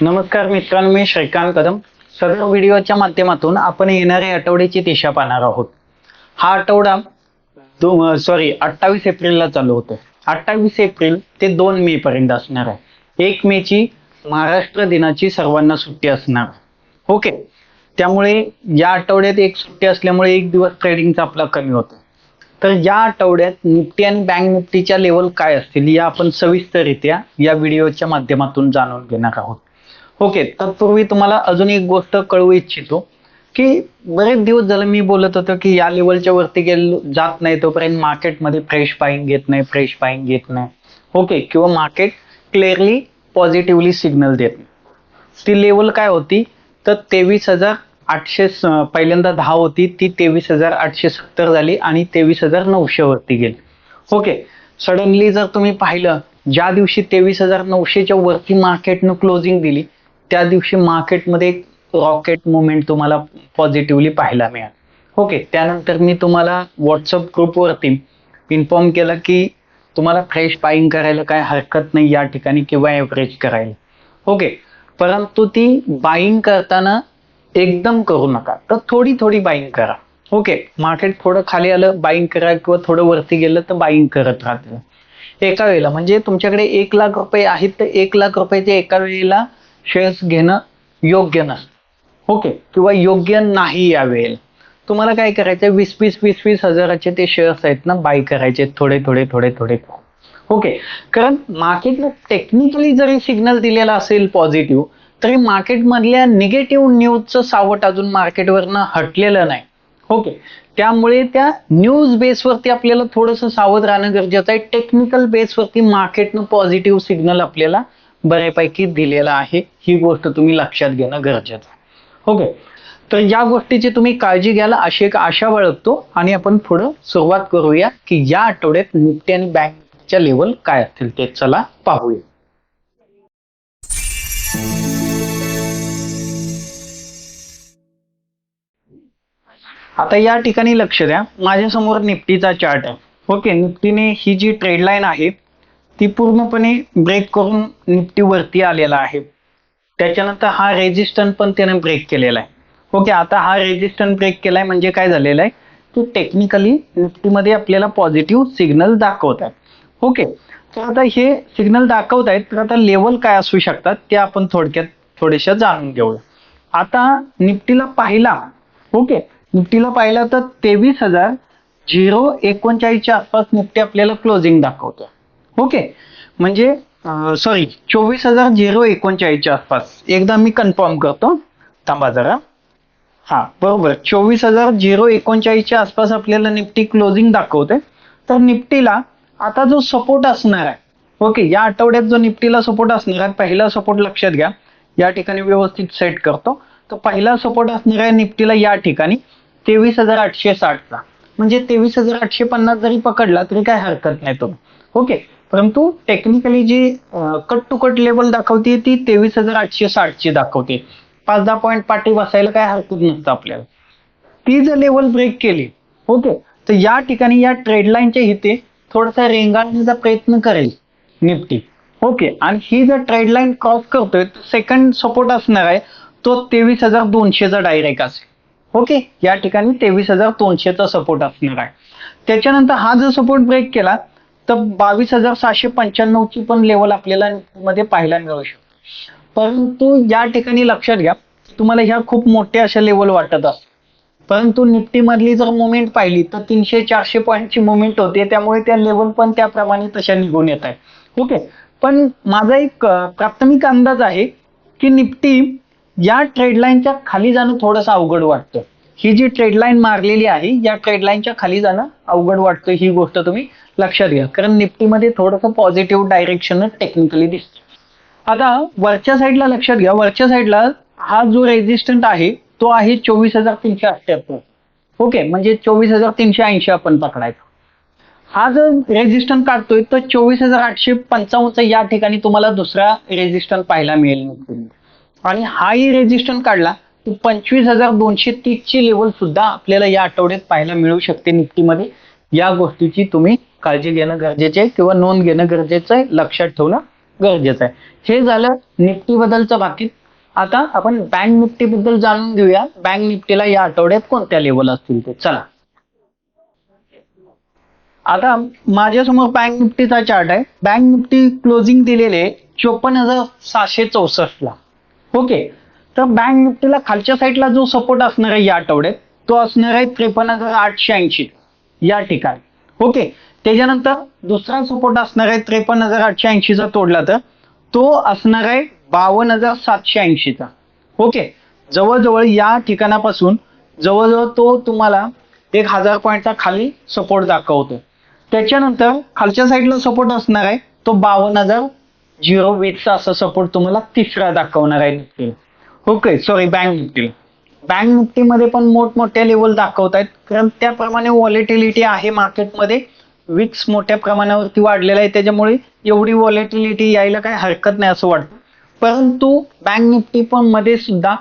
नमस्कार मित्रांनो मी श्रीकांत कदम. सदर व्हिडिओच्या माध्यमातून आपण येणाऱ्या आठवड्याची दिशा पाहणार आहोत. हा आठवडा सॉरी अठ्ठावीस एप्रिलला चालू होतो अठ्ठावीस एप्रिल ते दोन मे पर्यंत असणार आहे. एक मे ची महाराष्ट्र दिनाची सर्वांना सुट्टी असणार. ओके? त्यामुळे या आठवड्यात एक सुट्टी असल्यामुळे एक दिवस ट्रेडिंगचा आपला कमी होतो तर या आठवड्यात निफ्टी आणि बँक निफ्टीच्या लेवल काय असतील या आपण सविस्तररित्या या व्हिडिओच्या माध्यमातून जाणून घेणार आहोत. ओके तत्पूर्वी तुम्हाला अजून एक गोष्ट कळवू इच्छितो की बरेच दिवस झालं मी बोलत होतो की या लेवलच्या वरती गेलो जात नाही तोपर्यंत मार्केटमध्ये फ्रेश बाईंग घेत नाही फ्रेश बाईंग घेत नाही. ओके किंवा मार्केट क्लिअरली पॉझिटिव्हली सिग्नल देत नाही. ती लेवल काय होती तर तेवीस हजार आठशे पहिल्यांदा दहा होती ती तेवीस हजार आठशे सत्तर झाली आणि तेवीस हजार नऊशे वरती गेली. ओके सडनली जर तुम्ही पाहिलं ज्या दिवशी तेवीस हजार नऊशेच्या वरती मार्केटनं क्लोजिंग दिली त्या दिवशी मार्केटमध्ये एक रॉकेट मुवमेंट तुम्हाला पॉझिटिव्हली पाहायला मिळाल. ओके त्यानंतर मी तुम्हाला व्हॉट्सअप ग्रुपवरती इन्फॉर्म केलं की तुम्हाला फ्रेश बाईंग करायला काय हरकत नाही या ठिकाणी किंवा ॲव्हरेज करायला. ओके परंतु ती बाईंग करताना एकदम करू नका. तर थोडी थोडी बाईंग करा. ओके मार्केट थोडं खाली आलं बाईंग करा किंवा थोडं वरती गेलं तर बाईंग करत राहते एका वेळेला म्हणजे तुमच्याकडे एक लाख रुपये आहेत तर एक लाख रुपयाचे एका वेळेला शेअर्स घेणं योग्य नसतं. ओके किंवा योग्य नाही या वेळेला तुम्हाला काय करायचं वीस वीस वीस वीस हजाराचे ते शेअर्स आहेत ना बाय करायचे थोडे थोडे थोडे थोडे. ओके कारण मार्केटला टेक्निकली जरी सिग्नल दिलेला असेल पॉझिटिव्ह तरी मार्केटमधल्या निगेटिव्ह न्यूजचं सावट अजून मार्केटवरनं हटलेलं नाही. ओके त्यामुळे त्या न्यूज बेसवरती आपल्याला थोडंसं सावध राहणं गरजेचं आहे. टेक्निकल बेसवरती मार्केटनं पॉझिटिव्ह सिग्नल आपल्याला बऱ्यापैकी दिलेला आहे. ही गोष्ट तुम्ही लक्षात घेणं गरजेचं आहे. ओके तर या गोष्टीची तुम्ही काळजी घ्याल अशी एक आशा बाळगतो आणि आपण पुढं सुरुवात करूया की या आठवड्यात निफ्टी आणि बँकच्या लेवल काय असतील ते चला पाहूया. आता या ठिकाणी लक्ष द्या. माझ्यासमोर निफ्टीचा चार्ट आहे. ओके निफ्टीने ही जी ट्रेड लाईन आहे ती पूर्णपणे ब्रेक करून निफ्टी वरती आलेला आहे. त्याच्यानंतर हा रेजिस्टंट पण त्याने ब्रेक केलेला आहे. ओके आता हा रेजिस्टंट ब्रेक केलाय म्हणजे काय झालेलं आहे? की टेक्निकली निफ्टीमध्ये आपल्याला पॉझिटिव्ह सिग्नल दाखवत आहे ओके तर आता हे सिग्नल दाखवत आहेत तर आता लेवल काय असू शकतात ते आपण थोडक्यात थोडेशा जाणून घेऊया. आता निफ्टीला पाहिला ओके निफ्टीला पाहिलं तर तेवीस हजार झिरो एकोणचाळीसच्या आसपास निफ्टी आपल्याला क्लोजिंग दाखवतो. ओके म्हणजे सॉरी चोवीस हजार झिरो एकोणचाळीसच्या आसपास. एकदा मी कन्फर्म करतो. थांबा जरा. हा बरोबर. चोवीस हजार झिरो एकोणचाळीसच्या आसपास आपल्याला निफ्टी क्लोजिंग दाखवते. तर निफ्टीला आता जो सपोर्ट असणार आहे ओके या आठवड्यात जो निफ्टीला सपोर्ट असणार आहे पहिला सपोर्ट लक्षात घ्या. या ठिकाणी व्यवस्थित सेट करतो. तर पहिला सपोर्ट असणार आहे निफ्टीला या ठिकाणी. तेवीस हजार आठशे साठचा म्हणजे तेवीस हजार आठशे पन्नास जरी पकडला तरी काय हरकत नाही तो. ओके. परंतु टेक्निकली जी कट टू कट लेवल दाखवते ती तेवीस हजार आठशे साठची दाखवते पाच दहा पॉईंट पाठी बसायला काय हरकत नसतं आपल्याला. ती जर लेवल ब्रेक केली ओके तर या ठिकाणी या ट्रेड लाईनच्या इथे थोडासा रेंगाळण्याचा प्रयत्न करेल निफ्टी. ओके. आणि ही जर ट्रेडलाईन क्रॉस करतोय सेकंड सपोर्ट असणार आहे तो तेवीस हजार दोनशेचा डायरेक्ट असेल. ओके या ठिकाणी तेवीस हजार दोनशेचा सपोर्ट असणार आहे. त्याच्यानंतर हा जर सपोर्ट ब्रेक केला तर बावीस हजार सहाशे पंच्याण्णवची पण लेवल आपल्याला मध्ये पाहायला मिळू शकतो. परंतु या ठिकाणी लक्षात घ्या तुम्हाला ह्या खूप मोठ्या अशा लेवल वाटत असतात परंतु निफ्टी मधली जर मुवमेंट पाहिली तर तीनशे चारशे पॉईंटची मुवमेंट होते त्यामुळे त्या लेवल पण त्याप्रमाणे तशा निघून येत आहे ओके पण माझा एक प्राथमिक अंदाज आहे की निफ्टी या ट्रेडलाईनच्या खाली जाणं थोडंसं अवघड वाटतं. ही जी ट्रेड लाईन मारलेली आहे या ट्रेडलाईनच्या खाली जाणं अवघड वाटतं. ही गोष्ट तुम्ही लक्षात घ्या. कारण निफ्टीमध्ये थोडंसं पॉझिटिव्ह डायरेक्शन टेक्निकली दिसतं. आता वरच्या साईडला लक्षात घ्या. वरच्या साईडला हा जो रेजिस्टंट आहे तो आहे चोवीस हजार तीनशे अठ्ठ्याहत्तर ओके? म्हणजे चोवीस हजार तीनशे ऐंशी आपण पकडायचा. हा जर रेजिस्टंट काढतोय तर चोवीस हजार आठशे पंचावन्न या ठिकाणी तुम्हाला दुसरा रेजिस्टंट पाहायला मिळेल निफ्टीमध्ये. आणि हाही रेजिस्टंट काढला तर पंचवीस हजार दोनशे तीसची लेवल सुद्धा आपल्याला या आठवड्यात पाहायला मिळू शकते निफ्टीमध्ये. या गोष्टीची तुम्ही काळजी घेणं गरजेचे आहे किंवा नोंद घेणं गरजेचं आहे लक्षात ठेवणं गरजेचं आहे. हे झालं निफ्टी बद्दलचं बाकी आता आपण बँक निफ्टी बद्दल जाणून घेऊया. बँक निफ्टीला या आठवड्यात कोणत्या लेवल असतील ते? चला. आता माझ्यासमोर बँक निफ्टीचा चार्ट आहे. बँक निफ्टी क्लोजिंग दिलेले चोपन्न हजार सहाशे चौसष्ट ला ओके. तर बँक निफ्टीला खालच्या साईडला जो सपोर्ट असणार आहे या आठवड्यात तो असणार आहे त्रेपन्न हजार आठशे ऐंशी. या ठिकाणी. ओके. त्याच्यानंतर दुसरा सपोर्ट असणार आहे त्रेपन्न हजार आठशे ऐंशीचा तोडला तर तो असणार आहे बावन्न हजार सातशे ऐंशीचा. ओके. जवळजवळ या ठिकाणापासून जवळजवळ तो तुम्हाला एक हजार पॉईंटचा खाली सपोर्ट दाखवतो त्याच्यानंतर खालच्या साईडला सपोर्ट असणार आहे तो बावन्न हजार झिरो वीसचा असा सपोर्ट तुम्हाला तिसरा दाखवणार आहे निफ्टीला. ओके सॉरी बँक निफ्टीला. बँक निफ्टीमध्ये पण मोठमोठ्या लेवल दाखवत आहेत. कारण त्याप्रमाणे व्हॉलेटिलिटी आहे मार्केटमध्ये विक्स मोठ्या प्रमाणावरती वाढलेला आहे. त्याच्यामुळे एवढी व्हॉलेटिलिटी यायला काही हरकत नाही असं वाटतं. परंतु बँक निफ्टी पण मध्ये सुद्धा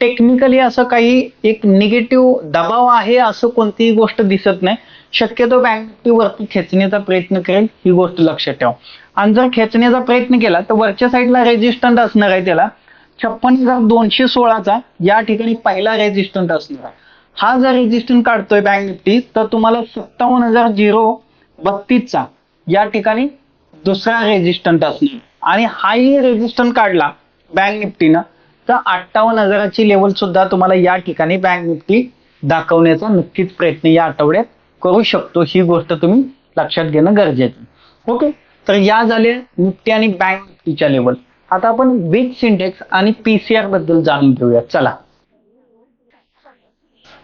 टेक्निकली असं काही एक निगेटिव्ह दबाव आहे असं कोणतीही गोष्ट दिसत नाही. शक्यतो बँक निफ्टी वरती खेचण्याचा प्रयत्न करेल. ही गोष्ट लक्षात ठेवा. आणि जर खेचण्याचा प्रयत्न केला तर वरच्या साईडला रेजिस्टंट असणार आहे त्याला. छप्पन हजार दोनशे सोळाचा या ठिकाणी पहिला रेजिस्टंट असणार आहे. हा जर रेजिस्टंट काढतोय बँक निफ्टी तर तुम्हाला सत्तावन्न हजार झिरो बत्तीसचा या ठिकाणी दुसरा रेजिस्टंट असणार आणि हाही रेजिस्टंट काढला बँक निफ्टीनं तर अठ्ठावन्न हजाराची लेवल सुद्धा तुम्हाला या ठिकाणी बँक निफ्टी दाखवण्याचा नक्कीच प्रयत्न या आठवड्यात करू शकतो. ही गोष्ट तुम्ही लक्षात घेणं गरजेचं ओके तर या झाले निफ्टी आणि बँक निफ्टीच्या लेवल आता आपण विक्स इंडेक्स आणि पीसीआरबद्दल जाणून घेऊया. चला.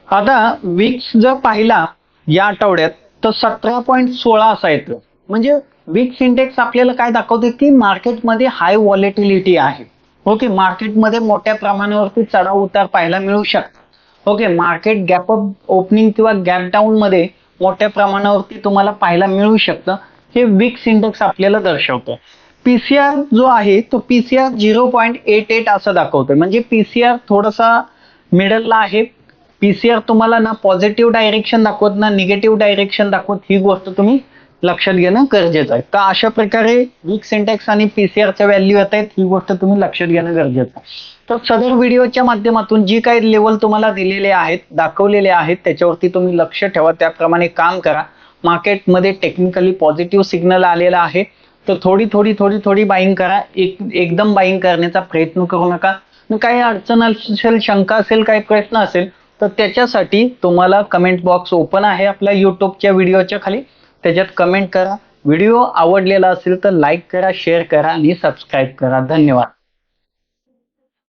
आता विक्स जर पाहिला या आठवड्यात तर सतरा पॉईंट सोळा असा येतो. म्हणजे विक्स इंडेक्स आपल्याला काय दाखवते? की मार्केटमध्ये हाय व्हॉलेटिलिटी आहे. ओके मार्केटमध्ये मोठ्या प्रमाणावरती चढाव उतार पाहायला मिळू शकतात okay market gap up opening किंवा गॅप डाऊन मध्ये मोठ्या प्रमाणावरती तुम्हाला पाहायला मिळू शकतं. हे विक्स इंडेक्स आपल्याला दर्शवतो. पीसीआर जो आहे तो PCR zero point eight eight असं दाखवतोय. म्हणजे पीसीआर थोडासा मिडलला आहे. पीसीआर तुम्हाला ना पॉझिटिव्ह डायरेक्शन दाखवत ना निगेटिव्ह डायरेक्शन दाखवत ही गोष्ट तुम्ही लक्षात घेणं गरजेचं आहे. तर अशा प्रकारे विक्स इंडेक्स आणि पीसीआरच्या व्हॅल्यू येत आहेत ही गोष्ट तुम्ही लक्षात घेणं गरजेचं आहे. तर सदर व्हिडिओच्या माध्यमातून जी काही लेवल तुम्हाला दिलेले आहेत दाखवलेले आहेत त्याच्यावरती तुम्ही लक्ष ठेवा. त्याप्रमाणे काम करा. मार्केटमध्ये टेक्निकली पॉझिटिव्ह सिग्नल आलेला आहे. तर थोडी थोडी थोडी थोडी बाईंग करा. एक एकदम बाईंग करण्याचा प्रयत्न करू नका. काही अडचण असेल शंका असेल काही प्रश्न असेल तर त्याच्यासाठी तुम्हाला कमेंट बॉक्स ओपन आहे आपल्या युट्यूबच्या व्हिडिओच्या खाली. त्याच्यात कमेंट करा. व्हिडिओ आवडलेला असेल तर लाईक करा शेअर करा आणि सबस्क्राईब करा. धन्यवाद.